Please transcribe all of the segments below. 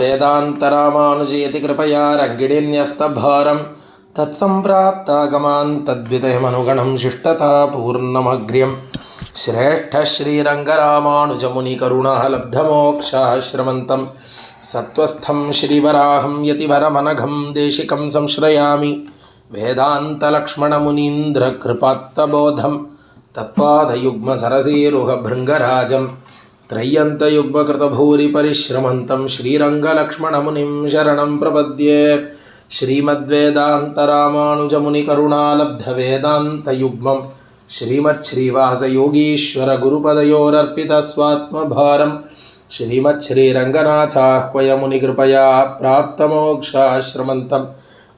वेदान्तरामानुजयति कृपया रङ्गिणीन्यस्तभारं तत्सम्प्राप्तागमान् तद्विदयमनुगणं शिष्टतापूर्णमग्र्यं। श्रेष्ठश्रीरङ्गरामानुजमुनिकरुणः लब्धमोक्षाश्रमन्तं सत्त्वस्थं श्रीवराहं यतिवरमनघं देशिकं संश्रयामि। वेदान्तलक्ष्मणमुनीन्द्रकृपात्तबोधं तत्पादयुग्मसरसीरुहभृङ्गराजम् त्रय्यन्तयुग्मकृतभूरिपरिश्रमन्तं श्रीरङ्गलक्ष्मणमुनिं शरणं प्रपद्ये। श्रीमद्वेदान्तरामानुजमुनिकरुणालब्धवेदान्तयुग्मं श्रीमच्छ्रीवासयोगीश्वरगुरुपदयोरर्पितस्वात्मभारं श्रीमच्छ्रीरङ्गनाथाह्वयमुनिकृपया प्राप्तमोक्षाश्रमन्तं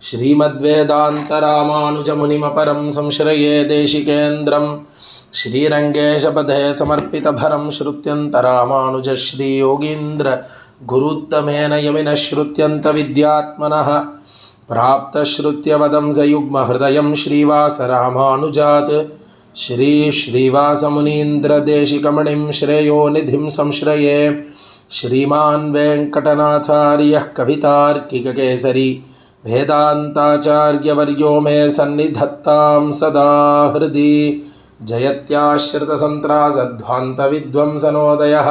श्रीमद्वेदान्तरामानुजमुनिमपरं संश्रये देशिकेन्द्रम् श्रीरङ्गेशपदे समर्पितभरं श्रुत्यन्तरामानुजश्रीयोगीन्द्र गुरुत्तमेन यमिनः श्रुत्यन्तविद्यात्मनः प्राप्तश्रुत्यवदं स युग्महृदयं श्रीवासरामानुजात् श्रीश्रीवासमुनीन्द्रदेशिकमणिं श्रेयो निधिं संश्रये श्रीमान् वेङ्कटनाथार्यः कवितार्किककेसरी वेदान्ताचार्यवर्यो मे सन्निधत्तां सदा हृदि जयत्याश्रितसन्त्रासध्वान्तविद्वंसनोदयः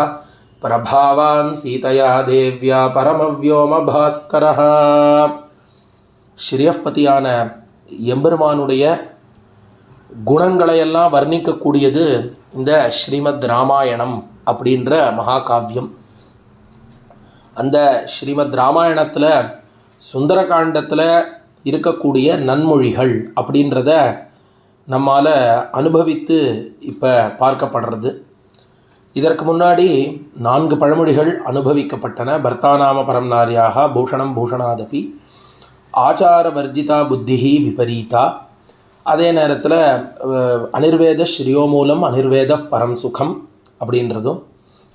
प्रभावान् सीतया देव्या பரமவியோமபாஸ்கரः ஸ்ரீயப்பதியான எம்பெருமானுடைய குணங்களையெல்லாம் வர்ணிக்கக்கூடியது இந்த ஸ்ரீமத் ராமாயணம் அப்படின்ற மகாகாவியம் அந்த ஸ்ரீமத் ராமாயணத்தில் சுந்தரகாண்டத்தில் இருக்கக்கூடிய நன்மொழிகள் அப்படின்றத நம்மால் அனுபவித்து இப்போ பார்க்கப்படுறது. இதற்கு முன்னாடி நான்கு பழமொழிகள் அனுபவிக்கப்பட்டன. பர்த்தானாம பரம் நாரியாக பூஷணம் பூஷணாதபி ஆச்சார வர்ஜிதா புத்திஹி விபரீதா. அதே நேரத்தில் அனிர்வேத ஸ்ரீயோமூலம் அனிர்வேத பரம் சுகம் அப்படின்றதும்.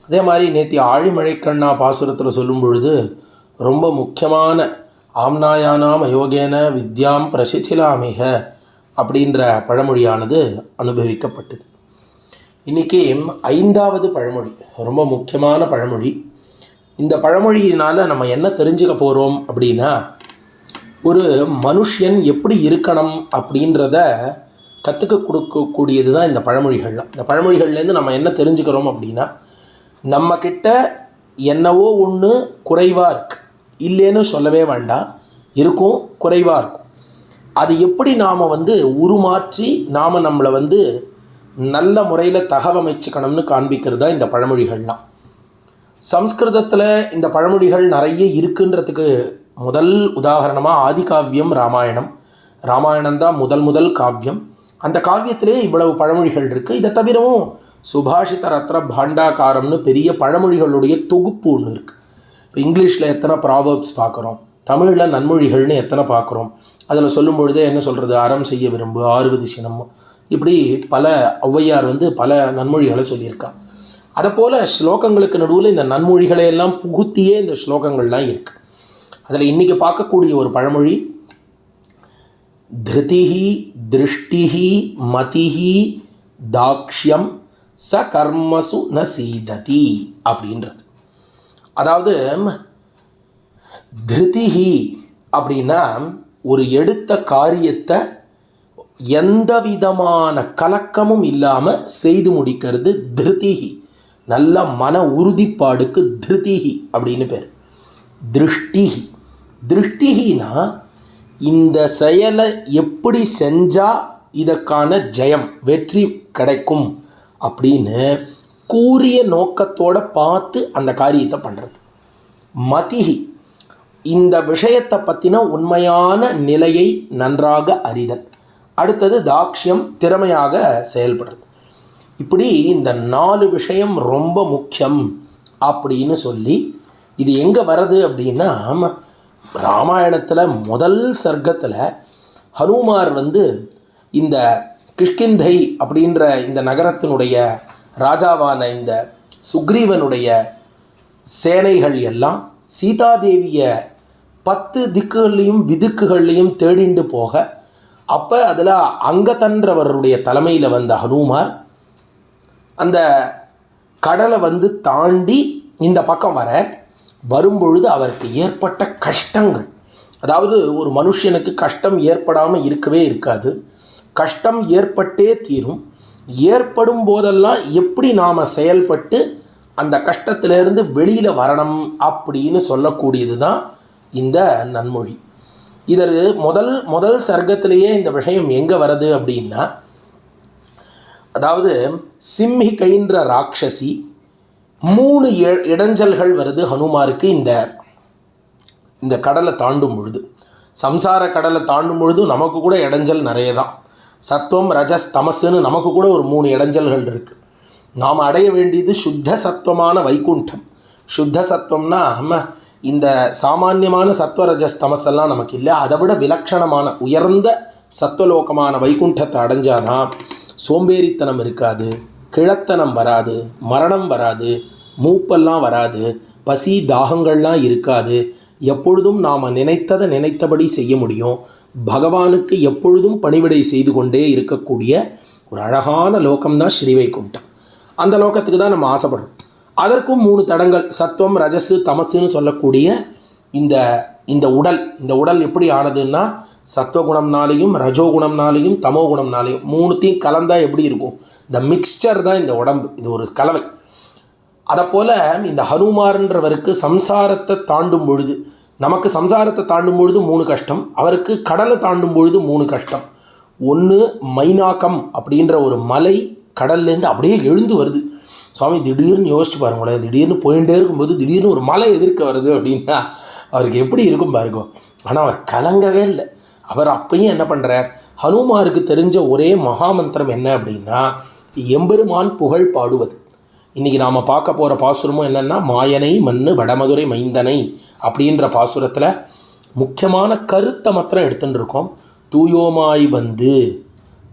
அதே மாதிரி நேற்று ஆழிமழைக்கண்ணா பாசுரத்தில் சொல்லும் பொழுது ரொம்ப முக்கியமான ஆம்னாயானாம் அயோகேன வித்யாம் பிரசிச்சிலாமிக அப்படின்ற பழமொழியானது அனுபவிக்கப்பட்டது. இன்றைக்கி ஐந்தாவது பழமொழி ரொம்ப முக்கியமான பழமொழி. இந்த பழமொழியினால் நம்ம என்ன தெரிஞ்சுக்க போகிறோம் அப்படின்னா ஒரு மனுஷன் எப்படி இருக்கணும் அப்படின்றத கற்றுக்க கொடுக்கக்கூடியது தான் இந்த பழமொழிகள்லாம். இந்த பழமொழிகள்லேருந்து நம்ம என்ன தெரிஞ்சுக்கிறோம் அப்படின்னா நம்மக்கிட்ட என்னவோ ஒன்று குறைவாக இருக்குது இல்லைன்னு சொல்லவே வேண்டாம். இருக்கும் குறைவாக இருக்கும். அது எப்படி நாம் வந்து உருமாற்றி நாம் நம்மளை வந்து நல்ல முறையில் தகவமைச்சுக்கணும்னு காண்பிக்கிறது தான் இந்த பழமொழிகள்லாம். சம்ஸ்கிருதத்தில் இந்த பழமொழிகள் நிறைய இருக்குன்றதுக்கு முதல் உதாரணமாக ஆதிகாவியம் ராமாயணம். ராமாயணம் தான் முதல் முதல் காவியம். அந்த காவியத்திலே இவ்வளவு பழமொழிகள் இருக்குது இதை தவிரவும் சுபாஷித ரத்ன பாண்டாகாரம்னு பெரிய பழமொழிகளுடைய தொகுப்பு ஒன்று இருக்குது இப்போ இங்கிலீஷில் எத்தனை ப்ராவர்ப்ஸ் பார்க்குறோம்? தமிழில் நன்மொழிகள்னு எத்தனை பார்க்குறோம்? அதில் சொல்லும் பொழுதே என்ன சொல்கிறது அறம் செய்ய விரும்பு ஆறுவது சினம். இப்படி பல ஔவையார் வந்து பல நன்மொழிகளை சொல்லியிருக்கா. அதை போல் ஸ்லோகங்களுக்கு நடுவில் இந்த நன்மொழிகளை எல்லாம் புகுத்தியே இந்த ஸ்லோகங்கள்லாம் இருக்குது அதில் இன்றைக்கி பார்க்கக்கூடிய ஒரு பழமொழி திருதிஹி திருஷ்டிஹி மதிஹி தாக்ஷ்யம் ச கர்மசு ந சீததி அப்படின்றது. அதாவது திருதிஹி அப்படின்னா ஒரு எடுத்த காரியத்தை எந்த விதமான கலக்கமும் இல்லாமல் செய்து முடிக்கிறது திருதிஹி. நல்ல மன உறுதிப்பாடுக்கு திருதிஹி அப்படின்னு பேர். திருஷ்டிஹி. திருஷ்டிஹினா இந்த செயலை எப்படி செஞ்சால் இதற்கான ஜெயம் வெற்றி கிடைக்கும் அப்படின்னு கூறிய நோக்கத்தோடு பார்த்து அந்த காரியத்தை பண்ணுறது மதிஹி இந்த விஷயத்தை பற்றின உண்மையான நிலையை நன்றாக அறிதல். அடுத்தது தாக்ஷியம் திறமையாக செயல்படுறது. இப்படி இந்த நாலு விஷயம் ரொம்ப முக்கியம் அப்படின்னு சொல்லி இது எங்கே வருது அப்படின்னா ராமாயணத்தில் முதல் சர்க்கத்தில் ஹனுமார் வந்து இந்த கிஷ்கிந்தை அப்படின்ற இந்த நகரத்தினுடைய ராஜாவான இந்த சுக்ரீவனுடைய சேனைகள் எல்லாம் சீதாதேவியை பத்து திக்குகள்லையும் விதுக்குகள்லையும் தேடிண்டு போக அப்போ அதில் அங்கதன்றவருடைய தலைமையில் வந்த ஹனுமார் அந்த கடலை வந்து தாண்டி இந்த பக்கம் வர வரும்பொழுது அவருக்கு ஏற்பட்ட கஷ்டங்கள். அதாவது ஒரு மனுஷனுக்கு கஷ்டம் ஏற்படாமல் இருக்கவே இருக்காது. கஷ்டம் ஏற்பட்டே தீரும். ஏற்படும் போதெல்லாம் எப்படி நாம் செயல்பட்டு அந்த கஷ்டத்திலேருந்து வெளியில் வரணும் அப்படின்னு சொல்லக்கூடியது தான் இந்த நன்மொழி. இதர் முதல் முதல் சர்க்கத்திலேயே இந்த விஷயம் எங்கே வருது அப்படின்னா அதாவது சிம்ஹிகைன்ற ராட்சசி மூணு இடைஞ்சல்கள் வருது ஹனுமாருக்கு இந்த இந்த கடலை தாண்டும் பொழுது. சம்சார கடலை தாண்டும் பொழுது நமக்கு கூட இடைஞ்சல் நிறைய தான் சத்துவம் ரஜஸ் தமசுன்னு நமக்கு கூட ஒரு மூணு இடைஞ்சல்கள் இருக்குது நாம் அடைய வேண்டியது சுத்த சத்துவமான வைகுண்டம். சுத்த சத்துவம்னா நம்ம இந்த சாமானியமான சத்துவ ரஜஸ் தமசெல்லாம் நமக்கு இல்லை. அதை விட விலட்சணமான உயர்ந்த சத்துவலோகமான வைகுண்டத்தை அடைஞ்சாதான் சோம்பேறித்தனம் இருக்காது கிழத்தனம் வராது மரணம் வராது மூப்பெல்லாம் வராது பசி தாகங்கள்லாம் இருக்காது எப்பொழுதும் நாம் நினைத்ததை நினைத்தபடி செய்ய முடியும். பகவானுக்கு எப்பொழுதும் பணிவிடை செய்து கொண்டே இருக்கக்கூடிய ஒரு அழகான லோகம்தான் ஸ்ரீவைகுண்டம் அந்த லோகத்துக்கு தான் நம்ம ஆசைப்படுறோம். அதற்கும் மூணு தடங்கள் சத்துவம் ரஜசு தமசுன்னு சொல்லக்கூடிய இந்த இந்த உடல் இந்த உடல் எப்படி ஆனதுன்னா சத்துவகுணம்னாலையும் ரஜோகுணம்னாலையும் தமோ குணம்னாலையும் மூணுத்தையும் கலந்தால் எப்படி இருக்கும்? இந்த மிக்ஸ்சர் தான் இந்த உடம்பு இது ஒரு கலவை. அதைப்போல் இந்த ஹனுமார்ன்றவருக்கு சம்சாரத்தை தாண்டும் பொழுது நமக்கு சம்சாரத்தை தாண்டும் பொழுது மூணு கஷ்டம் அவருக்கு கடலை தாண்டும் பொழுது மூணு கஷ்டம். ஒன்று மைனாக்கம் அப்படின்ற ஒரு மலை கடல்லேருந்து அப்படியே எழுந்து வருது. சுவாமி திடீர்னு யோசிச்சு பாருங்களேன் திடீர்னு போயிட்டே இருக்கும்போது திடீர்னு ஒரு மலை எதிர்க்க வருது அப்படின்னா அவருக்கு எப்படி இருக்கும் பாருங்க. ஆனால் அவர் கலங்கவே இல்லை. அவர் அப்பையும் என்ன பண்ணுறார் ஹனுமாருக்கு தெரிஞ்ச ஒரே மகாமந்திரம் என்ன அப்படின்னா எம்பெருமான் புகழ் பாடுவது. இன்றைக்கி நாம் பார்க்க போகிற பாசுரமும் என்னென்னா மாயனை மண்ணு வடமதுரை மைந்தனை அப்படின்ற பாசுரத்தில் முக்கியமான கருத்தை மாத்திரம் எடுத்துட்டு இருக்கோம். தூயோமாய் வந்து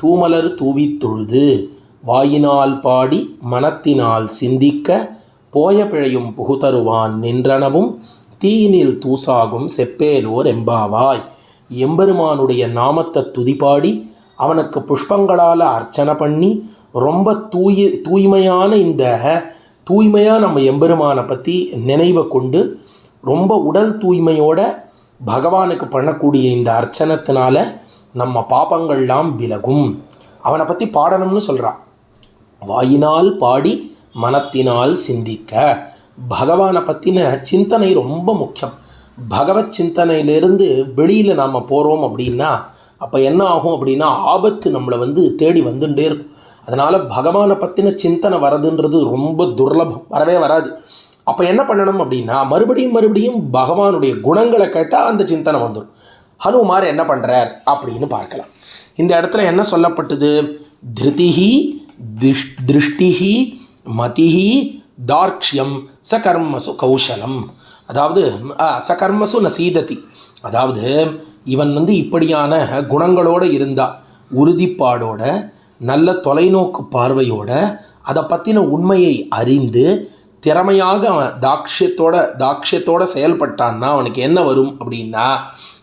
தூமலர் தூவித் தொழுது வாயினால் பாடி மனத்தினால் சிந்திக்க போய பிழையும் புகுதருவான் நின்றனவும் தீயினில் தூசாகும் செப்பேலோர் எம்பாவாய். எம்பெருமானுடைய நாமத்தை துதிப்பாடி அவனுக்கு புஷ்பங்களால் அர்ச்சனை பண்ணி ரொம்ப தூய தூய்மையான இந்த தூய்மையாக நம்ம எம்பெருமானை பற்றி நினைவை கொண்டு ரொம்ப உடல் தூய்மையோட பகவானுக்கு பண்ணக்கூடிய இந்த அர்ச்சனத்தினால நம்ம பாபங்கள்லாம் விலகும். அவனை பற்றி பாடணும்னு சொல்கிறான் வாயினால் பாடி மனத்தினால் சிந்திக்க. பகவானை பற்றின சிந்தனை ரொம்ப முக்கியம். பகவத் சிந்தனையிலிருந்து வெளியில் நாம் போகிறோம் அப்படின்னா அப்போ என்ன ஆகும் அப்படின்னா ஆபத்து நம்மளை வந்து தேடி வந்துட்டே இருக்கும். அதனால் பகவானை பற்றின சிந்தனை வரதுன்றது ரொம்ப துர்லபம். வரவே வராது. அப்போ என்ன பண்ணணும் அப்படின்னா மறுபடியும் மறுபடியும் பகவானுடைய குணங்களை கேட்டால் அந்த சிந்தனை வந்துடும் ஹனுமார் என்ன பண்ணுறார் அப்படின்னு பார்க்கலாம். இந்த இடத்துல என்ன சொல்லப்பட்டது? திருதிஹி திஷ் திருஷ்டிஹி மதிஹி தார்க்ஷ்யம் சகர்மசு கௌசலம் அதாவது ஆ, சகர்மசு நசீததி. அதாவது இவன் வந்து இப்படியான குணங்களோடு இருந்தா உறுதிப்பாடோட நல்ல தொலைநோக்கு பார்வையோட அதை பற்றின உண்மையை அறிந்து திறமையாக அவன் தாக்ஷியத்தோட தாக்ஷியத்தோடு செயல்பட்டான்னா அவனுக்கு என்ன வரும் அப்படின்னா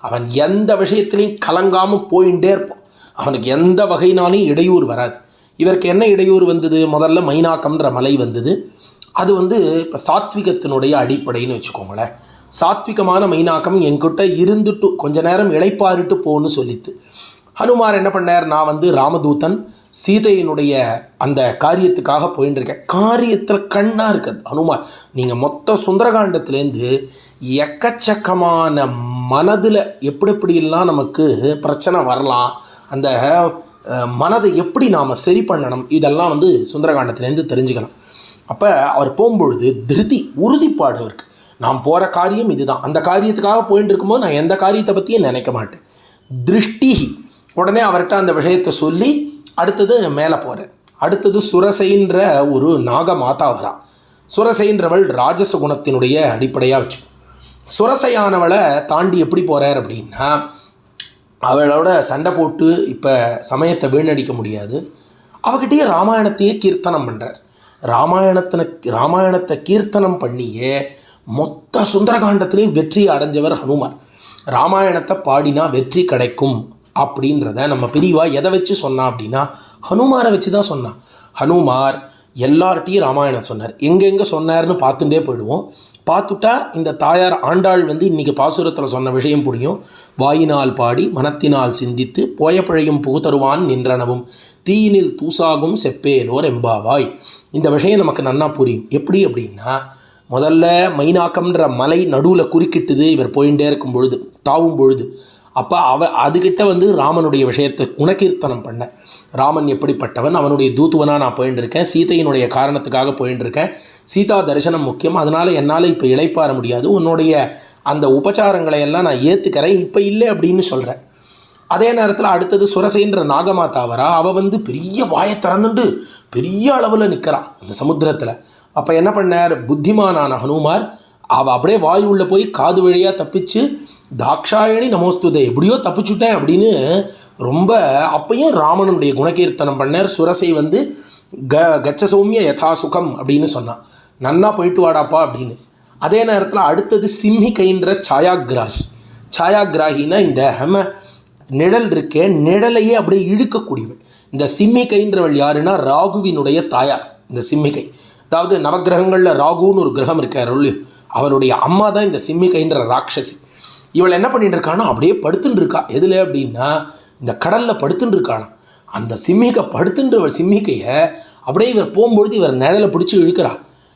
அவன் எந்த விஷயத்துலையும் கலங்காமல் போயிட்டே இருப்பான். அவனுக்கு எந்த வகையினாலையும் இடையூறு வராது. இவருக்கு என்ன இடையூறு வந்தது? முதல்ல மைனாக்கம்ன்ற மலை வந்தது. அது வந்து இப்போ சாத்விகத்தினுடைய அடிப்படைன்னு வச்சுக்கோங்களேன். சாத்விகமான மைனாக்கம் என்கிட்ட இருந்துட்டு கொஞ்ச நேரம் இளைப்பாறிட்டு போன்னு சொல்லித்து ஹனுமார் என்ன பண்ணார்? நான் வந்து ராமதூதன் சீதையினுடைய அந்த காரியத்துக்காக போயின்னு இருக்கேன் காரியத்தில் கண்ணாக இருக்கிறது. அனுமான் நீங்கள் மொத்த சுந்தரகாண்டத்துலேருந்து எக்கச்சக்கமான மனதில் எப்படி எப்படிலாம் நமக்கு பிரச்சனை வரலாம் அந்த மனதை எப்படி நாம் சரி பண்ணணும் இதெல்லாம் வந்து சுந்தரகாண்டத்துலேருந்து தெரிஞ்சுக்கலாம். அப்போ அவர் போகும்பொழுது திருதி உறுதிப்பாடு அவருக்கு நான் போகிற காரியம் இதுதான். அந்த காரியத்துக்காக போயின்னு இருக்கும்போது நான் எந்த காரியத்தை பற்றியும் நினைக்க மாட்டேன். திருஷ்டி உடனே அவர்கிட்ட அந்த விஷயத்தை சொல்லி அடுத்தது மேலே போகிறேன் அடுத்தது சுரசைன்ற ஒரு நாக மாதா வரா சுரசைன்றவள் ராஜச குணத்தினுடைய அடிப்படையாக வச்சு. சுரசையானவளை தாண்டி எப்படி போகிறார் அப்படின்னா அவளோட சண்டை போட்டு இப்போ சமயத்தை வீணடிக்க முடியாது. அவகிட்டயே ராமாயணத்தையே கீர்த்தனம் பண்ணுறார் ராமாயணத்தின ராமாயணத்தை கீர்த்தனம் பண்ணியே மொத்த சுந்தரகாண்டத்திலையும் வெற்றி அடைஞ்சவர் ஹனுமார். ராமாயணத்தை பாடினா வெற்றி கிடைக்கும் அப்படின்றத நம்ம பிரிவாக எதை வச்சு சொன்னா அப்படின்னா ஹனுமாரை வச்சு தான் சொன்னான் ஹனுமார் எல்லார்ட்டையும் ராமாயணம் சொன்னார். எங்கெங்கே சொன்னார்னு பார்த்துட்டே போயிடுவோம். பார்த்துட்டா இந்த தாயார் ஆண்டாள் வந்து இன்றைக்கி பாசுரத்தில் சொன்ன விஷயம் புரியும். வாயினால் பாடி மனத்தினால் சிந்தித்து போயப்பழையும் புகுத்தருவான் நின்றனவும் தீயினில் தூசாகும் செப்பேலோர் எம்பாவாய். இந்த விஷயம் நமக்கு நன்னா புரியும். எப்படி அப்படின்னா முதல்ல மைனாக்கம்ன்ற மலை நடுவில் குறுக்கிட்டுது இவர் போயிட்டே இருக்கும் பொழுது தாவும் பொழுது அப்போ அவ அதுகிட்ட வந்து ராமனுடைய விஷயத்தை குணகீர்த்தனம் பண்ண. ராமன் எப்படிப்பட்டவன்? அவனுடைய தூத்துவனாக நான் போயின்னு சீதையினுடைய காரணத்துக்காக போயின்னு சீதா தரிசனம் முக்கியம். அதனால் என்னால் இப்போ இழைப்பார முடியாது. உன்னுடைய அந்த உபச்சாரங்களை எல்லாம் நான் ஏற்றுக்கிறேன் இப்போ இல்லை அப்படின்னு சொல்கிறேன் அதே நேரத்தில் அடுத்தது சுரசைன்ற நாகமாதாவரா அவள் வந்து பெரிய வாயை திறந்துண்டு பெரிய அளவில் நிற்கிறான் அந்த சமுத்திரத்தில். அப்போ என்ன பண்ணார்? புத்திமானான ஹனுமார் அவள் அப்படியே வாய் உள்ளே போய் காது வழியாக தப்பிச்சு தாக்ஷாயணி நமோஸ்துதே எப்படியோ தப்பிச்சுட்டேன் அப்படின்னு ரொம்ப அப்பயும் ராமனுடைய குணகீர்த்தனம் பண்ணார். சுரசை வந்து க கச்ச சௌமிய யதா சுகம் அப்படின்னு சொன்னான். நன்னா போயிட்டு வாடாப்பா அப்படின்னு. அதே நேரத்தில் அடுத்தது சிம்ஹிகைன்ற சாயாகிராகி சாயாகிராகினா இந்த ஹெம நிழல் இருக்கே நிழலையே அப்படியே இழுக்கக்கூடியவள் இந்த சிம்மிகைன்றவள் யாருன்னா ராகுவினுடைய தாயார் இந்த சிம்மிகை அதாவது நவக்கிரகங்களில் ராகுன்னு ஒரு கிரகம் இருக்கார் அவளுடைய அம்மா தான் இந்த சிம்மிகைன்ற ராட்சசி. இவள் என்ன பண்ணிட்டு இருக்கான்னா அப்படியே படுத்துட்டு இருக்கா எதில் அப்படின்னா இந்த கடலில் படுத்துட்டு இருக்காளாம் அந்த சிம்மிகை படுத்துன்றவர் சிம்மிகையை அப்படியே இவர் போகும்பொழுது இவர் நிழலை பிடிச்சி இழுக்கிறா.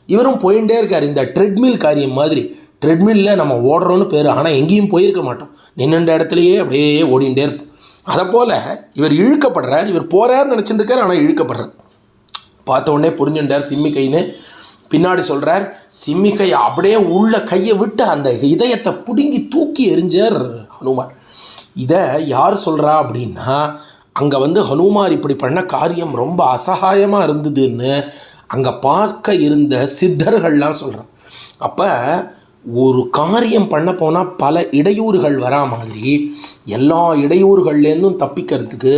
இவரும் போயிட்டே இருக்கார் இந்த ட்ரெட்மில் காரியம் மாதிரி. ட்ரெட்மில்ல நம்ம ஓடுறோன்னு பேர் ஆனால் எங்கேயும் போயிருக்க மாட்டோம். நின்னுன்ற இடத்துலையே அப்படியே ஓடிண்டே இருப்போம். அதை போல் இவர் இழுக்கப்படுறார். இவர் போகிறார் நினச்சிட்டு இருக்கார் ஆனால் இழுக்கப்படுறார். பார்த்த உடனே புரிஞ்சுட்டார் சிம்மிக்கைன்னு பின்னாடி சொல்கிறார் சிம்மிகையை அப்படியே உள்ள கையை விட்டு அந்த இதயத்தை பிடுங்கி தூக்கி எறிஞ்சார் ஹனுமார். இதை யார் சொல்கிறா அப்படின்னா அங்கே வந்து ஹனுமார் இப்படி பண்ண காரியம் ரொம்ப அசகாயமாக இருந்ததுன்னு அங்கே பார்க்க இருந்த சித்தர்கள்லாம் சொல்கிறான் அப்போ ஒரு காரியம் பண்ண போனால் பல இடையூறுகள் வரா மாதிரி எல்லா இடையூறுகள்லேருந்தும் தப்பிக்கிறதுக்கு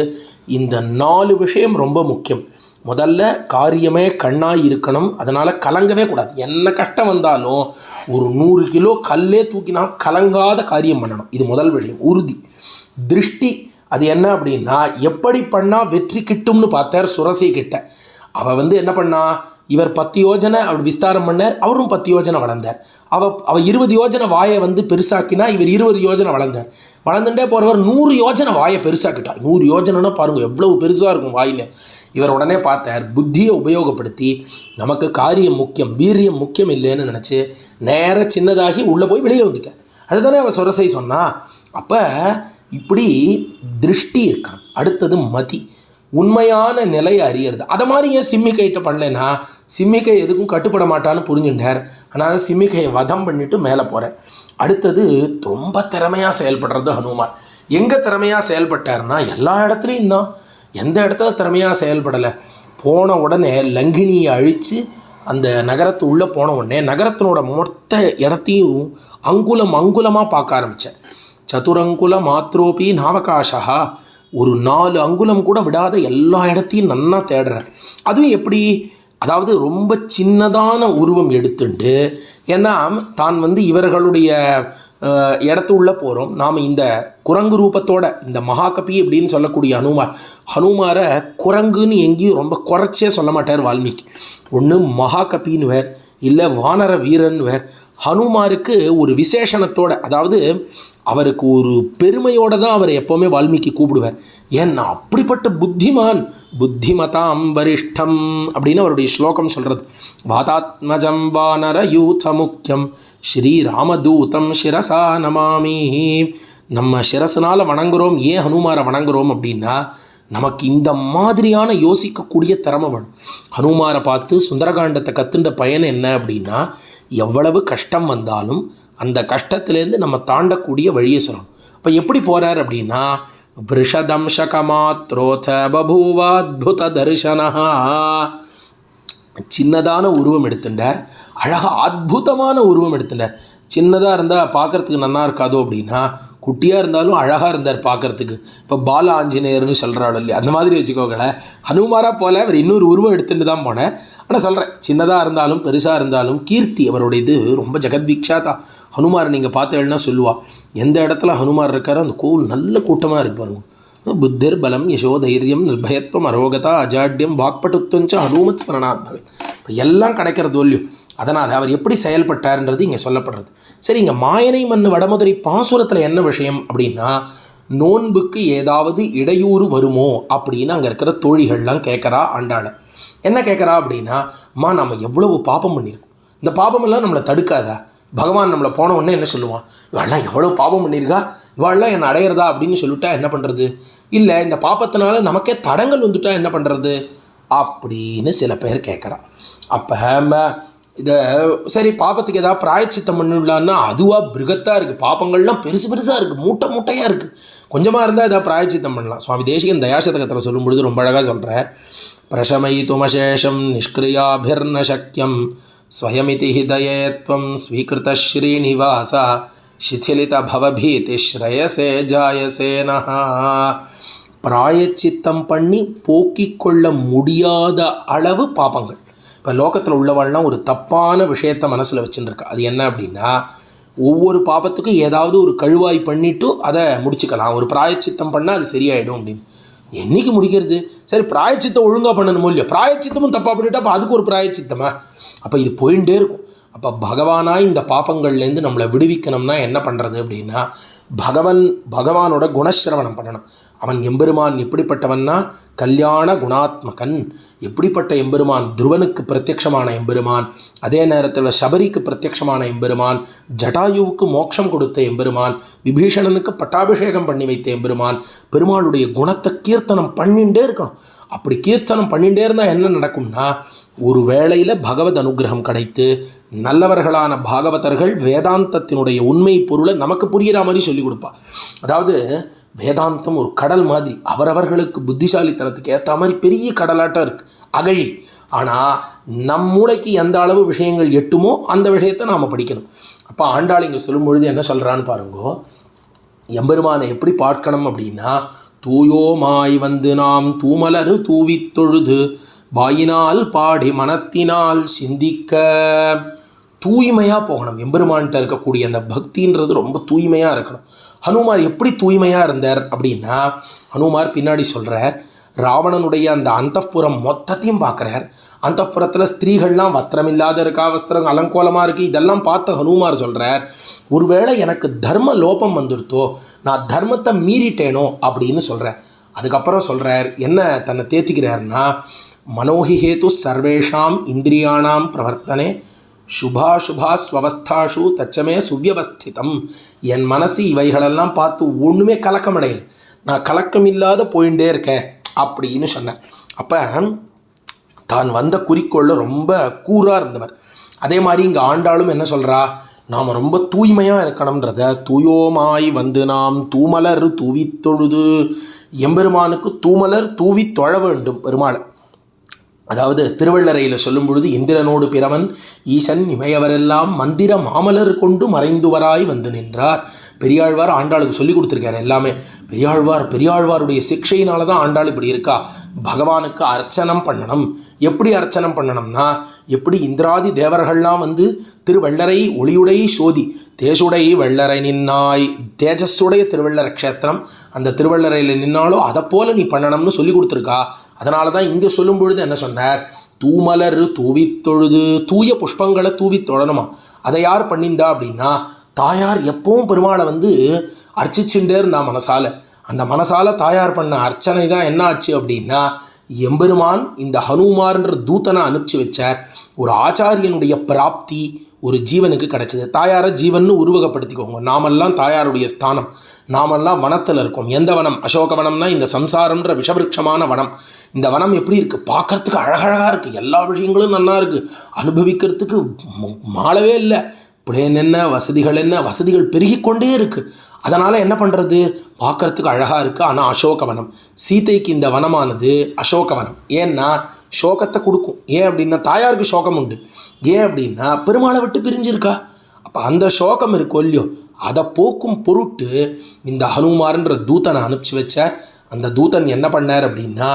இந்த நாலு விஷயம் ரொம்ப முக்கியம். முதல்ல காரியமே கண்ணாக இருக்கணும். அதனால் கலங்கவே கூடாது. என்ன கஷ்டம் வந்தாலும் ஒரு நூறு கிலோ கல்லே தூக்கினால் கலங்காத காரியம் பண்ணணும். இது முதல் விஷயம். உறுதி. திருஷ்டி. அது என்ன அப்படின்னா எப்படி பண்ணால் வெற்றி கிட்டும்னு பார்த்தார் சுரசி கிட்ட. அவள் வந்து என்ன பண்ணா இவர் பத்து யோஜனை அவர் விஸ்தாரம் பண்ணார் அவரும் பத்து யோஜனை வளர்ந்தார். அவ அவ இருபது யோஜனை வாயை வந்து பெருசாக்கினா இவர் இருபது யோஜனை வளர்ந்தார். வளர்ந்துட்டே போகிறவர் நூறு யோஜனை வாயை பெருசாக்கிட்டார். நூறு யோஜனைனா பாருங்கள் எவ்வளவு பெருசாக இருக்கும் வாயில். இவர் உடனே பார்த்தார் புத்தியை உபயோகப்படுத்தி நமக்கு காரியம் முக்கியம் வீரியம் முக்கியம் இல்லைன்னு நினச்சி நேர சின்னதாகி உள்ளே போய் வெளியில் வந்துட்டார். அதுதானே அவள் சொரசை சொன்னா. அப்போ இப்படி திருஷ்டி இருக்கான். அடுத்தது மதி. உண்மையான நிலையை அறியறது. அதை மாதிரி ஏன் சிம்மிக்கைகிட்ட பண்ணலைன்னா சிம்மிக்கை எதுக்கும் கட்டுப்பட மாட்டான்னு புரிஞ்சுட்டார். ஆனால் சிம்மிக்கையை வதம் பண்ணிட்டு மேலே போகிறேன் அடுத்தது ரொம்ப திறமையாக செயல்படுறது ஹனுமான். எங்கே திறமையாக செயல்பட்டார்னா எல்லா இடத்துலையும் தான். எந்த இடத்துல திறமையாக செயல்படலை? போன உடனே லங்கினியை அழித்து அந்த நகரத்து உள்ளே போன உடனே நகரத்தினோட மொத்த இடத்தையும் அங்குலம் அங்குலமாக பார்க்க ஆரம்பித்தேன் சதுரங்குல மாத்ரோபி நாவகாஷா ஒரு நாலு அங்குலம் கூட விடாத எல்லா இடத்தையும் நன்னா தேடுறேன். அதுவும் எப்படி? அதாவது ரொம்ப சின்னதான உருவம் எடுத்துண்டு ஏன்னா தான் வந்து இவர்களுடைய இடத்து உள்ளே போகிறோம் நாம் இந்த குரங்கு ரூபத்தோட இந்த மகாகபி அப்படின்னு சொல்லக்கூடிய ஹனுமார் ஹனுமாரை குரங்குன்னு எங்கேயும் ரொம்ப குறைச்சே சொல்ல மாட்டார் வால்மீகி. ஒன்று மகாகபின்னு வேர் இல்லை வானர வீரன் வேர் ஹனுமாருக்கு ஒரு விசேஷணத்தோட அதாவது அவருக்கு ஒரு பெருமையோடு தான் அவர் எப்போவுமே வால்மீகி கூப்பிடுவார். ஏன்னா அப்படிப்பட்ட புத்திமான் புத்திமதாம் வரிஷ்டம் அப்படின்னு அவருடைய ஸ்லோகம் சொல்கிறது வாதாத்மஜம் வானர யூத முக்கியம் ஸ்ரீராமதூதம் சிரசா நமாமி. நம்ம சிரசனால் வணங்குகிறோம் ஏன் ஹனுமாரை வணங்குகிறோம் அப்படின்னா நமக்கு இந்த மாதிரியான யோசிக்கக்கூடிய திறமை வேணும். ஹனுமாரை பார்த்து சுந்தரகாண்டத்தை கத்துண்ட பயன் என்ன அப்படின்னா எவ்வளவு கஷ்டம் வந்தாலும் அந்த கஷ்டத்துலேருந்து நம்ம தாண்டக்கூடிய வழியை சொல்லணும். அப்போ எப்படி போகிறார் அப்படின்னா விஷதம்சகமாத்ரோத பபூவாத்புத தரிசனஹா சின்னதான உருவம் எடுத்துட்டார். அழகாக அற்புதமான உருவம் எடுத்துட்டார். சின்னதாக இருந்தால் பார்க்கறதுக்கு நல்லா இருக்காதோ அப்படின்னா குட்டியாக இருந்தாலும் அழகாக இருந்தார் பார்க்கறதுக்கு. இப்போ பால ஆஞ்சநேயர்னு சொல்கிறாள் இல்லையா? அந்த மாதிரி வச்சுக்கோங்களேன். ஹனுமாராக போல அவர் இன்னொரு உருவம் எடுத்துகிட்டு தான் போனேன். ஆனால் சொல்கிறேன் சின்னதாக இருந்தாலும் பெருசாக இருந்தாலும் கீர்த்தி அவருடைய இது ரொம்ப ஜெகத்விக்ஷாதா. ஹனுமார் நீங்கள் பார்த்தேன்னா சொல்லுவா எந்த இடத்துல ஹனுமார் இருக்காரோ அந்த கோவில் நல்ல கூட்டமாக இருக்கு பாருங்க. புத்திர் பலம் யசோ தைரியம் நிர்பயத்துவம் அரோகதா அஜாட்யம் வாக்பட்டுத்துவம் ஹனுமத் ஸ்மரணாத் பவே. இப்போ எல்லாம் கிடைக்கிறது இல்லையோ அதனால் அவர் எப்படி செயல்பட்டார்ன்றது இங்கே சொல்லப்படுறது. சரி இங்கே மாயனை மண் வடமதுரை பாசுரத்தில் என்ன விஷயம் அப்படின்னா நோன்புக்கு ஏதாவது இடையூறு வருமோ அப்படின்னு அங்கே இருக்கிற தோழிகள்லாம் கேட்குறா ஆண்டாளை. என்ன கேட்குறா அப்படின்னா அம்மா நம்ம எவ்வளவு பாபம் பண்ணியிருக்கோம். இந்த பாபமெல்லாம் நம்மளை தடுக்காதா? பகவான் நம்மளை போன உடனே என்ன சொல்லுவான்? இவாள்லாம் எவ்வளோ பாபம் பண்ணியிருக்கா? இவாள்லாம் என்னை அடையிறதா? அப்படின்னு சொல்லிட்டா என்ன பண்ணுறது? இல்லை இந்த பாப்பத்தினால நமக்கே தடங்கள் வந்துட்டா என்ன பண்ணுறது? அப்படின்னு சில பேர் கேட்குறா. அப்போ இதை சரி பாப்பத்துக்கு ஏதாவது பிராயச்சித்தம் பண்ணிடலான்னா அதுவாக பிருகத்தாக இருக்குது பாப்பங்கள்லாம் பெருசு பெருசாக இருக்குது மூட்டை மூட்டையாக இருக்குது கொஞ்சமாக இருந்தால் ஏதாவது பிராயச்சித்தம் பண்ணலாம். சுவாமி தேசிகன் தயாசதகத்தில் சொல்லும்பொழுது ரொம்ப அழகாக சொல்கிறார் பிரசமை துமசேஷம் நிஷ்கிரியாபிர்ன சக்கியம் ஸ்வயமிதி ஹிதயத்துவம் ஸ்வீகிருத ஸ்ரீனிவாச சிதிலித பவபீதி ஸ்ரேயசே ஜாயசேனஹா பிராயச்சித்தம் பண்ணி போக்கிக் கொள்ள முடியாத அளவு பாப்பங்கள் இப்போ லோகத்தில் உள்ளவாள்லாம் ஒரு தப்பான விஷயத்தை மனசில் வச்சுருக்கா அது என்ன அப்படின்னா ஒவ்வொரு பாபத்துக்கும் ஏதாவது ஒரு கழுவாய் பண்ணிவிட்டு அதை முடிச்சுக்கலாம். ஒரு பிராயச்சித்தம் பண்ணால் அது சரியாயிடும் அப்படின்னு. என்றைக்கு முடிக்கிறது? சரி பிராயச்சித்தம் ஒழுங்காக பண்ணணுமோ இல்லையோ? பிராயச்சித்தமும் தப்பாக பண்ணிட்டா அப்போ அதுக்கு ஒரு பிராயச்சித்தமா? அப்போ இது போயிட்டே இருக்கும். அப்போ பகவானாய் இந்த பாப்பங்கள்லேருந்து நம்மளை விடுவிக்கணும்னா என்ன பண்ணுறது அப்படின்னா பகவன் பகவானோட குணசிரவணம் பண்ணணும். அவன் எம்பெருமான் எப்படிப்பட்டவன்னா கல்யாண குணாத்மகன். எப்படிப்பட்ட எம்பெருமான்? துருவனுக்கு பிரத்யக்ஷமான எம்பெருமான். அதே நேரத்தில் சபரிக்கு பிரத்யக்ஷமான எம்பெருமான். ஜட்டாயுவுக்கு மோட்சம் கொடுத்த எம்பெருமான். விபீஷணனுக்கு பட்டாபிஷேகம் பண்ணி வைத்த எம்பெருமான். பெருமாளுடைய குணத்தை கீர்த்தனம் பண்ணிகிட்டே இருக்கணும். அப்படி கீர்த்தனம் பண்ணிகிட்டே இருந்தால் என்ன நடக்கும்னா ஒரு வேளையில் பகவத் அனுகிரகம் கிடைத்து நல்லவர்களான பாகவதர்கள் வேதாந்தத்தினுடைய உண்மை பொருளை நமக்கு புரிகிற மாதிரி சொல்லிக் கொடுப்பா. அதாவது வேதாந்தம் ஒரு கடல் மாதிரி அவரவர்களுக்கு புத்திசாலித்தனத்துக்கு ஏற்ற மாதிரி பெரிய கடலாட்டம் இருக்குது அகழி. ஆனால் நம் மூளைக்கு எந்த அளவு விஷயங்கள் எட்டுமோ அந்த விஷயத்தை நாம் படிக்கணும். அப்போ ஆண்டாள் இங்கே சொல்லும் பொழுது என்ன சொல்கிறான்னு பாருங்கோ. எம்பெருமானை எப்படி பார்க்கணும் அப்படின்னா தூயோமாய் வந்து நாம் தூமலரு தூவித்தொழுது வாயினால் பாடி மனத்தினால் சிந்திக்க தூய்மையாக போகணும். எம்பெருமான்கிட்ட இருக்கக்கூடிய அந்த பக்தின்றது ரொம்ப தூய்மையாக இருக்கணும். ஹனுமார் எப்படி தூய்மையாக இருந்தார் அப்படின்னா ஹனுமார் பின்னாடி சொல்கிறார் ராவணனுடைய அந்த அந்தப்புறம் மொத்தத்தையும் பார்க்குறார். அந்தப்புறத்தில் ஸ்திரீகள்லாம் வஸ்திரம் இல்லாத இருக்கா வஸ்திரம் அலங்கோலமாக இருக்குது இதெல்லாம் பார்த்து ஹனுமார் சொல்கிறார் ஒருவேளை எனக்கு தர்ம லோபம் வந்துருத்தோ நான் தர்மத்தை மீறிட்டேனோ? அப்படின்னு சொல்கிறார் அதுக்கப்புறம் சொல்கிறார் என்ன தன்னை தேத்திக்கிறார்னா மனோஹி ஹேத்து சர்வேஷாம் இந்திரியாணாம் பிரவர்த்தனே சுபாசுபா ஸ்வவஸ்தாஷு தச்சமே சுவியவஸ்திதம் என் மனசு இவைகளெல்லாம் பார்த்து ஒன்றுமே கலக்கமடையல. நான் கலக்கம் இல்லாத போயிட்டே இருக்கேன் அப்படின்னு சொன்னேன். அப்போ தான் வந்த குறிக்கோளில் ரொம்ப கூறாக இருந்தவர். அதே மாதிரி இங்கே ஆண்டாளும் என்ன சொல்கிறா நாம் ரொம்ப தூய்மையாக இருக்கணும்ன்றத தூயோமாய் வந்து நாம் தூமலர் தூவி தொழுது எம்பெருமானுக்கு தூமலர் தூவி தொழ வேண்டும் பெருமாளை. அதாவது திருவள்ளரையில் சொல்லும் பொழுது இந்திரனோடு பிறவன் ஈசன் இமையவரெல்லாம் மந்திர மாமலர் கொண்டு மறைந்துவராய் வந்து நின்றார். பெரியாழ்வார் ஆண்டாளுக்கு சொல்லி கொடுத்துருக்காரு எல்லாமே. பெரியாழ்வார் பெரியாழ்வாருடைய சிக்ஷையினால தான் ஆண்டாள் இப்படி இருக்கா? பகவானுக்கு அர்ச்சனம் பண்ணணும். எப்படி அர்ச்சனம் பண்ணணும்னா எப்படி இந்திராதி தேவர்கள்லாம் வந்து திருவள்ளரை ஒளியுடை சோதி தேசுடை வெள்ளரை நின்னாய் தேஜஸுடைய திருவள்ளர க்ஷேத்திரம் அந்த திருவள்ளரையில் நின்னாலோ அதை போல நீ பண்ணணும்னு சொல்லி கொடுத்துருக்கா? அதனால தான் இங்கே சொல்லும் பொழுது என்ன சொன்னார்? தூமலர் தூவி தொழுது தூய புஷ்பங்களை தூவி தொழணுமா அதை யார் பண்ணியிருந்தா அப்படின்னா தாயார் எப்பவும் பெருமாளை வந்து அர்ச்சிச்சுட்டே இருந்தா மனசால. அந்த மனசால தாயார் பண்ண அர்ச்சனை தான் என்ன ஆச்சு அப்படின்னா எம்பெருமான் இந்த ஹனுமார்ன்ற தூதனை அனுப்பிச்சு வச்சார். ஒரு ஆச்சாரியனுடைய பிராப்தி ஒரு ஜீவனுக்கு கிடைச்சது. தாயாரை ஜீவன்னு உருவகப்படுத்திக்கோங்க. நாமெல்லாம் தாயாருடைய ஸ்தானம். நாமெல்லாம் வனத்தில் இருக்கோம். எந்த வனம்? அசோக வனம்னா இந்த சம்சாரம்ன்ற விஷவிருட்சமான வனம். இந்த வனம் எப்படி இருக்குது பார்க்கறதுக்கு அழகழகாக இருக்குது எல்லா விஷயங்களும் நல்லா இருக்குது அனுபவிக்கிறதுக்கு மாலவே மாளவே இல்லை. பிளேன் என்ன வசதிகள் என்ன? வசதிகள் பெருகிக்கொண்டே இருக்குது அதனால் என்ன பண்ணுறது பார்க்கறதுக்கு அழகாக இருக்குது ஆனால் அசோகவனம் சீதைக்கு இந்த வனமானது அசோகவனம் ஏன்னா சோகத்தை கொடுக்கும். ஏன் அப்படின்னா தாயாருக்கு சோகம் உண்டு. ஏன் அப்படின்னா பெருமாளை விட்டு பிரிஞ்சிருக்கா. அப்போ அந்த சோகம் இருக்கோ இல்லையோ அதை போக்கும் பொருட்டு இந்த ஹனுமார்ன்ற தூதனை அனுப்பிச்சி வச்சார். அந்த தூதன் என்ன பண்ணார் அப்படின்னா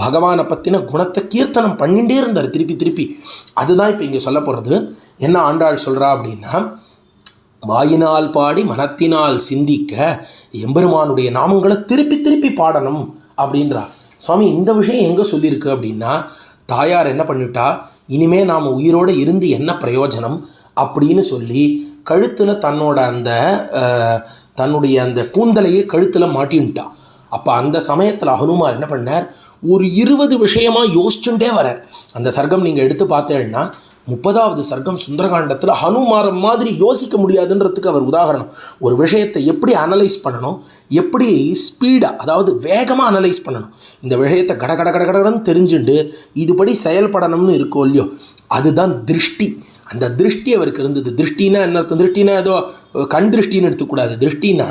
பகவானை பற்றின குணத்தை கீர்த்தனம் பண்ணிகிட்டே இருந்தார். திருப்பி திருப்பி. அதுதான் இப்போ இங்கே சொல்ல போகிறது என்ன ஆண்டாள் சொல்கிறா அப்படின்னா வாயினால் பாடி மனத்தினால் சிந்திக்க எம்பெருமானுடைய நாமங்களை திருப்பி திருப்பி பாடணும் அப்படின்றா. சுவாமி இந்த விஷயம் எங்கே சொல்லியிருக்கு அப்படின்னா தாயார் என்ன பண்ணிட்டா இனிமே நாம் உயிரோடு இருந்து என்ன பிரயோஜனம்? அப்படின்னு சொல்லி கழுத்தில் தன்னோட அந்த தன்னுடைய அந்த கூந்தலையே கழுத்தில் மாட்டின்ட்டா. அப்போ அந்த சமயத்தில் ஹனுமார் என்ன பண்ணார் ஒரு இருபது விஷயமாக யோசிச்சுட்டே வரார். அந்த சர்க்கம் நீங்கள் எடுத்து பார்த்தேன்னா முப்பதாவது சர்க்கம் சுந்தரகாண்டத்தில் ஹனுமாரம் மாதிரி யோசிக்க முடியாதுன்றதுக்கு அவர் உதாரணம். ஒரு விஷயத்தை எப்படி அனலைஸ் பண்ணணும்? எப்படி ஸ்பீடாக அதாவது வேகமாக அனலைஸ் பண்ணணும்? இந்த விஷயத்தை கட கட கட கடன்னு தெரிஞ்சுண்டு இதுபடி செயல்படணும்னு இருக்கோ இல்லையோ அதுதான் திருஷ்டி. அந்த திருஷ்டி அவருக்கு இருந்தது. திருஷ்டினா என்ன அர்த்தம்? திருஷ்டினா ஏதோ கண் திருஷ்டின்னு எடுத்துக்கூடாது. திருஷ்டினா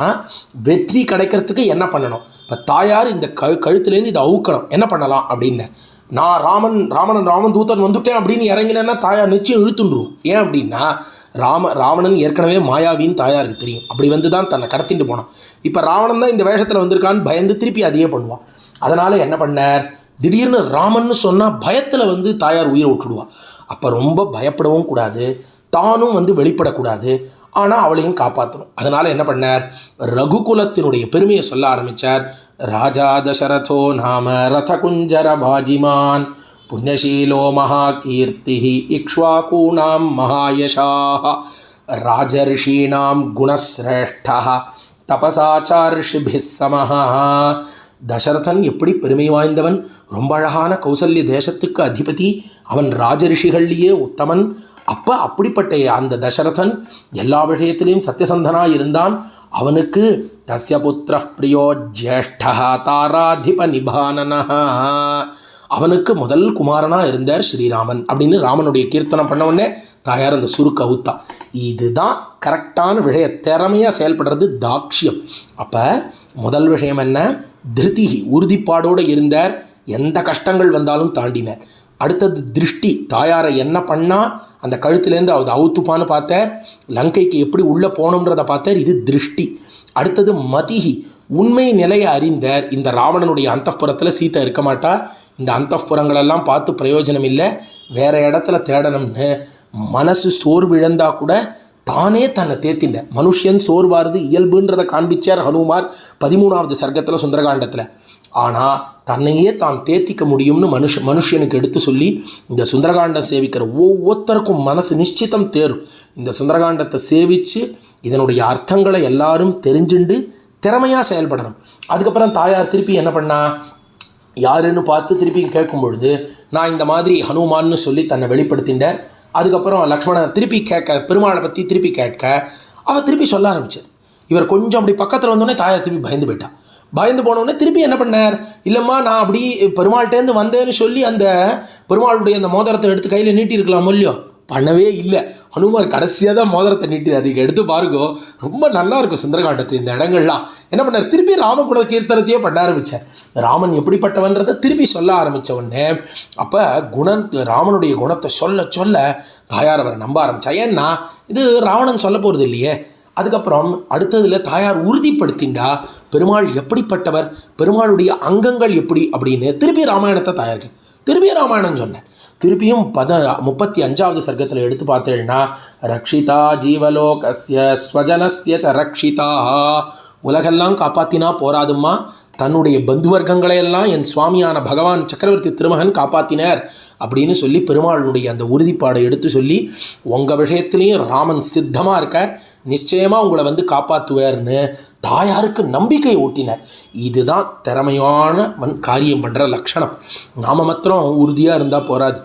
வெற்றி கிடைக்கிறதுக்கு என்ன பண்ணணும்? இப்போ தாயார் இந்த க கழுத்துலேருந்து இதை அவுக்கணும். என்ன பண்ணலாம் அப்படின்னார் நான் ராமன் ராமணன் ராமன் தூத்தன் வந்துட்டேன் அப்படின்னு இறங்கினேன்னா தாயார் நிச்சயம் இழுத்துண்டுரும் ஏன் அப்படின்னா ராம ராவணன் ஏற்கனவே மாயாவின்னு தாயாருக்கு தெரியும். அப்படி வந்து தான் தன்னை கடத்திட்டு போனான். இப்போ ராவணன் தான் இந்த வேஷத்தில் வந்திருக்கான்னு பயந்து திருப்பி அதையே பண்ணுவான். அதனால் என்ன பண்ணார்? திடீர்னு ராமன்னு சொன்னால் பயத்தில் வந்து தாயார் உயிரை விட்டுடுவா அப்போ ரொம்ப பயப்படவும் கூடாது. தானும் வந்து வெளிப்படக்கூடாது. ஆனால் அவளையும் காப்பாற்றணும் அதனால் என்ன பண்ணார்? ரகுகுலத்தினுடைய பெருமையை சொல்ல ஆரம்பித்தார் ராஜா தசரதோ நாம ரதகுஞ்சர பாஜிமான் புண்ணியசீலோ மகாகீர்த்தி இக்ஷ்வாகூணாம் மகாயஷாः ராஜர்ஷீணாம் குணசிரேஷ்டா தபசாச்சாரிஷிபி சமஹா. தசரதன் எப்படி பெருமை வாய்ந்தவன்? ரொம்ப அழகான கௌசல்ய தேசத்துக்கு அதிபதி. அவன் ராஜரிஷிகள்லேயே உத்தமன். அப்போ அப்படிப்பட்ட அந்த தசரதன் எல்லா விஷயத்திலையும் சத்தியசந்தனாக இருந்தான். அவனுக்கு தஸ்ய புத்திர பிரியோ ஜேஷ்டா தாராதிப நிபானனா அவனுக்கு முதல் குமாரனாக இருந்தார் ஸ்ரீராமன் அப்படின்னு ராமனுடைய கீர்த்தனம் பண்ண உடனே தாயார் அந்த சுருக்க அவுத்தா. இதுதான் கரெக்டான விஷய திறமையாக செயல்படுறது தாக்ஷியம் அப்போ முதல் விஷயம் என்ன? திருதிகி உறுதிப்பாடோடு இருந்தார். எந்த கஷ்டங்கள் வந்தாலும் தாண்டினார். அடுத்தது திருஷ்டி. தாயாரை என்ன பண்ணால் அந்த கழுத்துலேருந்து அது அவுத்துப்பான்னு பார்த்தார். லங்கைக்கு எப்படி உள்ளே போகணுன்றதை பார்த்தார். இது திருஷ்டி. அடுத்தது மதிஹி. உண்மை நிலையை அறிந்தார். இந்த ராவணனுடைய அந்தப்புறத்தில் சீதை இருக்க மாட்டா. இந்த அந்தப்புறங்களெல்லாம் பார்த்து பிரயோஜனம் இல்லை. வேற இடத்துல தேடணும்னு மனசு சோர்விழந்தா கூட தானே தன்னை தேத்திண்ட. மனுஷன் சோர்வாருது இயல்புன்றதை காண்பிச்சார் ஹனுமார் பதிமூணாவது சர்க்கத்தில் சுந்தரகாண்டத்தில். ஆனால் தன்னையே தான் தேத்திக்க முடியும்னு மனுஷ மனுஷனுக்கு எடுத்து சொல்லி இந்த சுந்தரகாண்டம் சேவிக்கிற ஒவ்வொருத்தருக்கும் மனசு நிச்சயத்தம் தேரும். இந்த சுந்தரகாண்டத்தை சேவித்து இதனுடைய அர்த்தங்களை எல்லாரும் தெரிஞ்சுண்டு திறமையாக செயல்படணும். அதுக்கப்புறம் தாயார் திருப்பி என்ன பண்ணா? யாருன்னு பார்த்து திருப்பியும் கேட்கும் பொழுது நான் இந்த மாதிரி ஹனுமான்னு சொல்லி தன்னை வெளிப்படுத்திண்டார் அதுக்கப்புறம் லக்ஷ்மணன் திருப்பி கேட்க பெருமாளை பற்றி திருப்பி கேட்க அவள் திருப்பி சொல்ல ஆரம்பிச்சார் இவர் கொஞ்சம் அப்படி பக்கத்தில் வந்தோடனே தாயார் திருப்பி பயந்து போயிட்டா. பயந்து போனோடனே திருப்பி என்ன பண்ணார்? இல்லைம்மா நான் அப்படி பெருமாள்கிட்டேருந்து வந்தேன்னு சொல்லி அந்த பெருமாளுடைய அந்த மோதிரத்தை எடுத்து கையில் நீட்டியிருக்கலாமோ இல்லையோ? பண்ணவே இல்லை. ஹனுமார் கடைசியாக தான் மோதிரத்தை நீட்டினார். நீங்கள் எடுத்து பாருங்கோ ரொம்ப நல்லா இருக்கும் சுந்தரகாண்டத்து இந்த இடங்கள்லாம். என்ன பண்ணார்? திருப்பி ராமகுல கீர்த்தனத்தையே பண்ண ஆரம்பித்தார் ராமன் எப்படிப்பட்டவன்றதை திருப்பி சொல்ல ஆரம்பித்த உடனே அப்போ குணம் ராமனுடைய குணத்தை சொல்ல சொல்ல தாயார் அவரை நம்ப ஆரம்பித்தா ஏன்னா இது ராவணன் சொல்ல போகிறது இல்லையே. அதுக்கப்புறம் அடுத்ததில் தாயார் உறுதிப்படுத்திண்டா பெருமாள் எப்படிப்பட்டவர்? பெருமாளுடைய அங்கங்கள் எப்படி? அப்படின்னு திருப்பி ராமாயணத்தை தாயார்கள் திருப்பி ராமாயணம் சொன்னேன் திருப்பியும் பத முப்பத்தி அஞ்சாவது சர்க்கத்தில் எடுத்து பார்த்தேன்னா ரக்ஷிதா ஜீவலோகஸ்ய ஸ்வஜனஸ்ய ச ரக்ஷிதா உலகெல்லாம் காப்பாத்தினா போராதும்மா. தன்னுடைய பந்து வர்க்கங்களையெல்லாம் என் சுவாமியான பகவான் சக்கரவர்த்தி திருமகன் காப்பாத்தினார். அப்படின்னு சொல்லி பெருமாளுடைய அந்த உறுதிப்பாடை எடுத்து சொல்லி உங்கள் விஷயத்துலேயும் ராமன் சித்தமாக இருக்கார். நிச்சயமாக உங்களை வந்து காப்பாற்றுவார்னு தாயாருக்கு நம்பிக்கை ஊட்டினார். இதுதான் திறமையான மண் காரியம் பண்ணுற லட்சணம். நாம மாத்திரம் உறுதியாக இருந்தால் போராது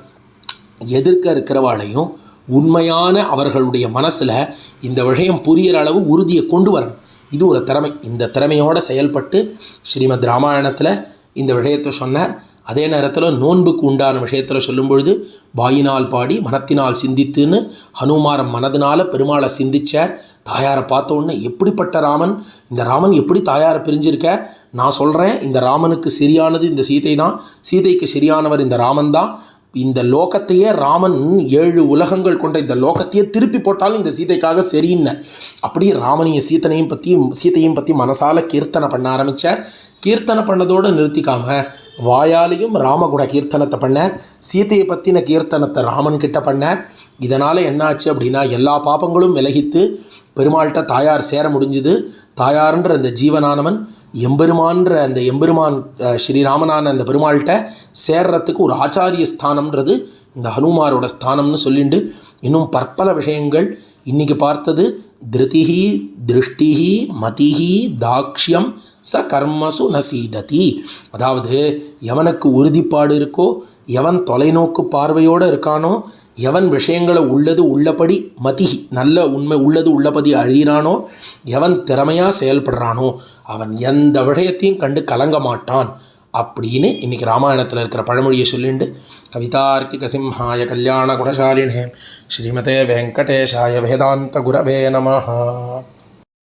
எதிர்க்க இருக்கிறவாளையும் உண்மையான அவர்களுடைய மனசில் இந்த விஷயம் புரியிற அளவு உறுதியை கொண்டு வரணும். இது ஒரு திறமை. இந்த திறமையோடு செயல்பட்டு ஸ்ரீமத் ராமாயணத்தில் இந்த விஷயத்தை சொன்னார். அதே நேரத்தில் நோன்புக்கு உண்டான விஷயத்தில் சொல்லும் பொழுது வாயினால் பாடி மனத்தினால் சிந்தித்துன்னு ஹனுமாரம் மனதினால் பெருமாளை சிந்திச்சார். தாயாரை பார்த்த உடனே எப்படிப்பட்ட ராமன்? இந்த ராமன் எப்படி தாயாரை பிரிஞ்சிருக்கார்? நான் சொல்கிறேன் இந்த ராமனுக்கு சரியானது இந்த சீதை தான். சீதைக்கு சரியானவர் இந்த ராமன் தான். இந்த லோகத்தையே ராமன் ஏழு உலகங்கள் கொண்ட இந்த லோகத்தையே திருப்பி போட்டாலும் இந்த சீதைக்காக சரின்னு. அப்படி ராமனையும் சீதனையும் பற்றி சீதையும் பற்றி மனசால கீர்த்தனை பண்ண ஆரம்பித்தார் கீர்த்தனை பண்ணதோடு நிறுத்திக்காம வாயாலையும் ராமகுண கீர்த்தனத்தை பண்ணார் சீதையை பற்றின கீர்த்தனத்தை ராமன் கிட்ட பண்ணார் இதனால் என்னாச்சு அப்படின்னா எல்லா பாபங்களும் விலகித்து பெருமாள்கிட்ட தாயார் சேர முடிஞ்சுது. தாயார்ன்ற அந்த ஜீவனானவன் எம்பெருமான்ற அந்த எம்பெருமான் ஸ்ரீராமனான அந்த பெருமாள்கிட்ட சேர்றதுக்கு ஒரு ஆச்சாரிய ஸ்தானம்ன்றது இந்த ஹனுமாரோட ஸ்தானம்னு சொல்லிண்டு. இன்னும் பற்பல விஷயங்கள் இன்றைக்கி பார்த்தது திருதிஹி திருஷ்டிஹி மதிஹி தாக்ஷியம் ச கர்மசு நசீததி. அதாவது எவனுக்கு உறுதிப்பாடு இருக்கோ எவன் தொலைநோக்கு பார்வையோடு இருக்கானோ எவன் விஷயங்களை உள்ளது உள்ளபடி மதி நல்ல உண்மை உள்ளது உள்ளபடி அழியிறானோ எவன் திறமையாக செயல்படுறானோ அவன் எந்த விஷயத்தையும் கண்டு கலங்க மாட்டான். அப்படின்னு இன்னைக்கு ராமாயணத்தில் இருக்கிற பழமொழியை சொல்லிண்டு கவிதார்க்கிக சிம்ஹாய கல்யாண குணசாலினே ஸ்ரீமதே வெங்கடேஷாய வேதாந்த குரவே நமஹா.